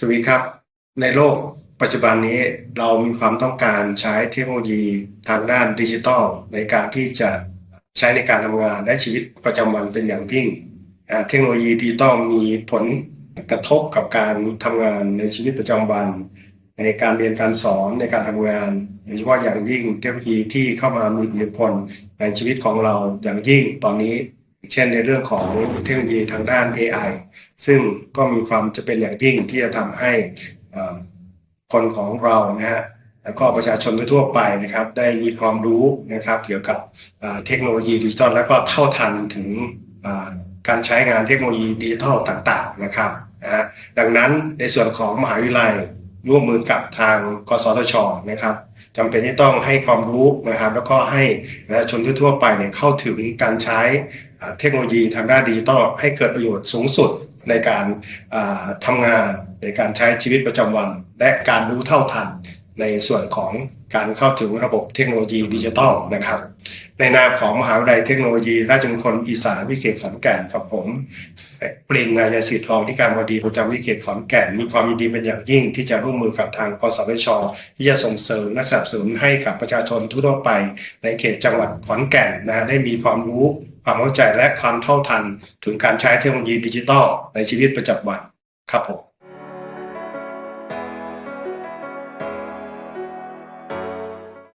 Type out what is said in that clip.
สวีครับ ในโลกปัจจุบันนี้เรามีความต้องการใช้เทคโนโลยีทางด้านดิจิทัลในการที่จะใช้ในการทำงานและชีวิตประจำวันเป็นอย่างยิ่ง เทคโนโลยีดิจิทัลมีผลกระทบกับการทำงานในชีวิตประจำวัน ในการเรียนการสอนในการทำงานโดยเฉพาะอย่างยิ่งเทคโนโลยีที่เข้ามามีอิทธิพลในชีวิตของเราอย่างยิ่งตอนนี้ เช่นในเรื่องของเทคโนโลยีทางด้าน AI ซึ่งก็มีความจะเป็นอย่างยิ่งที่จะทำให้คนของเรานะฮะแล้วก็ประชาชนทั่วไปนะครับ ได้มีความรู้นะครับ เกี่ยวกับเทคโนโลยีดิจิทัลแล้วก็เท่าทันถึงการใช้งานเทคโนโลยีดิจิทัลต่างๆนะครับนะฮะดังนั้นในส่วนของมหาวิทยาลัยร่วมมือกับทางกสทชนะครับจำเป็นที่ต้องให้ความรู้นะครับ แล้วก็ให้ประชาชนทั่วไปเนี่ยเข้าถึงการใช้ เทคโนโลยีทางด้านดิจิทัลให้เกิดประโยชน์สูงสุดในการทำงานในการใช้ชีวิตประจำวัน และการรู้เท่าทันในส่วนของการเข้าถึงระบบเทคโนโลยีดิจิทัลนะครับ ในนามของมหาวิทยาลัยเทคโนโลยี ราชมงคลอีสานวิเขตขอนแก่นกับผมปริงนายสิทธิ์รองที่การบดีประจำวิเขตขอนแก่น มีความยินดีเป็นอย่างยิ่งที่จะร่วมมือกับทางกสทชที่จะส่งเสริมและสนับสนุนให้กับประชาชนทั่วไป ในเขตจังหวัดขอนแก่นนะได้มีความรู้ ความเข้าใจและความเท่าทันถึงการใช้เทคโนโลยีดิจิทัลในชีวิตประจำวันครับผม